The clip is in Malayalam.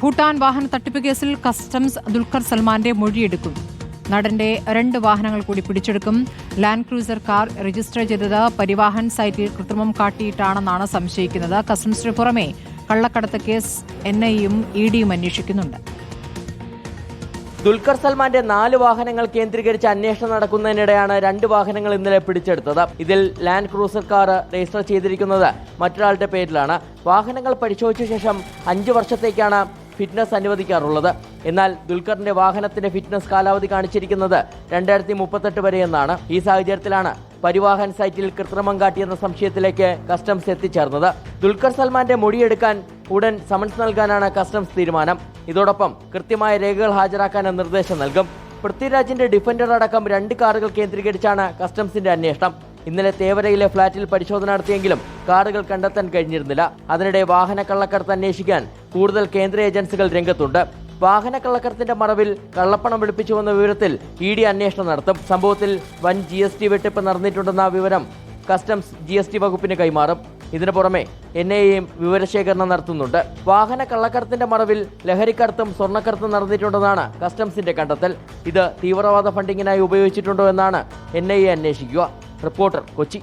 ഭൂട്ടാൻ വാഹന തട്ടിപ്പ് കേസിൽ കസ്റ്റംസ് ദുൽഖർ സൽമാന്റെ മൊഴിയെടുക്കും. നടന്റെ രണ്ട് വാഹനങ്ങൾ കൂടി പിടിച്ചെടുക്കും. ലാൻഡ് ക്രൂസർ കാർ രജിസ്റ്റർ ചെയ്തത് പരിവാഹൻ സൈറ്റിൽ കൃത്രിമം കാട്ടിയിട്ടാണെന്നാണ് സംശയിക്കുന്നത്. കസ്റ്റംസിന് പുറമെ കള്ളക്കടത്ത് കേസ് എൻ ഐയും ഇ ഡിയും അന്വേഷിക്കുന്നുണ്ട്. ദുൽഖർ സൽമാന്റെ നാല് വാഹനങ്ങൾ കേന്ദ്രീകരിച്ച് അന്വേഷണം നടക്കുന്നതിനിടെയാണ് രണ്ട് വാഹനങ്ങൾ ഇന്നലെ പിടിച്ചെടുത്തത്. ഇതിൽ ലാൻഡ് ക്രൂസർ കാർ രജിസ്റ്റർ ചെയ്തിരിക്കുന്നത് മറ്റൊരാളുടെ പേരിലാണ്. വാഹനങ്ങൾ പരിശോധിച്ച ശേഷം അഞ്ചു വർഷത്തേക്കാണ് ഫിറ്റ്നസ് അനുവദിക്കാറുള്ളത്. എന്നാൽ ദുൽഖറിന്റെ വാഹനത്തിന്റെ ഫിറ്റ്നസ് കാലാവധി കാണിച്ചിരിക്കുന്നത് രണ്ടായിരത്തി മുപ്പത്തെട്ട് വരെയെന്നാണ് ഈ സാഹചര്യത്തിലാണ് പരിവാഹൻ സൈറ്റിൽ കൃത്രിമം കാട്ടിയെന്ന സംശയത്തിലേക്ക് കസ്റ്റംസ് എത്തിച്ചേർന്നത്. ദുൽഖർ സൽമാന്റെ മൊഴിയെടുക്കാൻ ഉടൻ സമൻസ് നൽകാനാണ് കസ്റ്റംസ് തീരുമാനം. ഇതോടൊപ്പം കൃത്യമായ രേഖകൾ ഹാജരാക്കാൻ നിർദ്ദേശം നൽകും. പൃഥ്വിരാജിന്റെ ഡിഫൻഡർ അടക്കം രണ്ട് കാറുകൾ കേന്ദ്രീകരിച്ചാണ് കസ്റ്റംസിന്റെ അന്വേഷണം. ഇന്നലെ തേവരയിലെ ഫ്ളാറ്റിൽ പരിശോധന നടത്തിയെങ്കിലും കാറുകൾ കണ്ടെത്താൻ കഴിഞ്ഞിരുന്നില്ല. അതിനിടെ വാഹന കള്ളക്കടത്ത് അന്വേഷിക്കാൻ കൂടുതൽ കേന്ദ്ര ഏജൻസികൾ രംഗത്തുണ്ട്. വാഹന കള്ളക്കടത്തിന്റെ മറവിൽ കള്ളപ്പണം വെളുപ്പിച്ചുവെന്ന വിവരത്തിൽ ഇ ഡി അന്വേഷണം നടത്തും. സംഭവത്തിൽ വൻ ജി എസ് ടി വെട്ടിപ്പ് നടന്നിട്ടുണ്ടെന്ന വിവരം കസ്റ്റംസ് ജി എസ് ടി വകുപ്പിന് കൈമാറും. ഇതിനു പുറമെ എൻ ഐ എയും വിവരശേഖരണം നടത്തുന്നുണ്ട്. വാഹന കള്ളക്കടത്തിന്റെ മറവിൽ ലഹരിക്കടത്തും സ്വർണക്കടത്തും നടന്നിട്ടുണ്ടെന്നാണ് കസ്റ്റംസിന്റെ കണ്ടെത്തൽ. ഇത് തീവ്രവാദ ഫണ്ടിങ്ങിനായി ഉപയോഗിച്ചിട്ടുണ്ടോ എന്നാണ് എൻ ഐ എ അന്വേഷിക്കുക. റിപ്പോർട്ടർ കൊച്ചി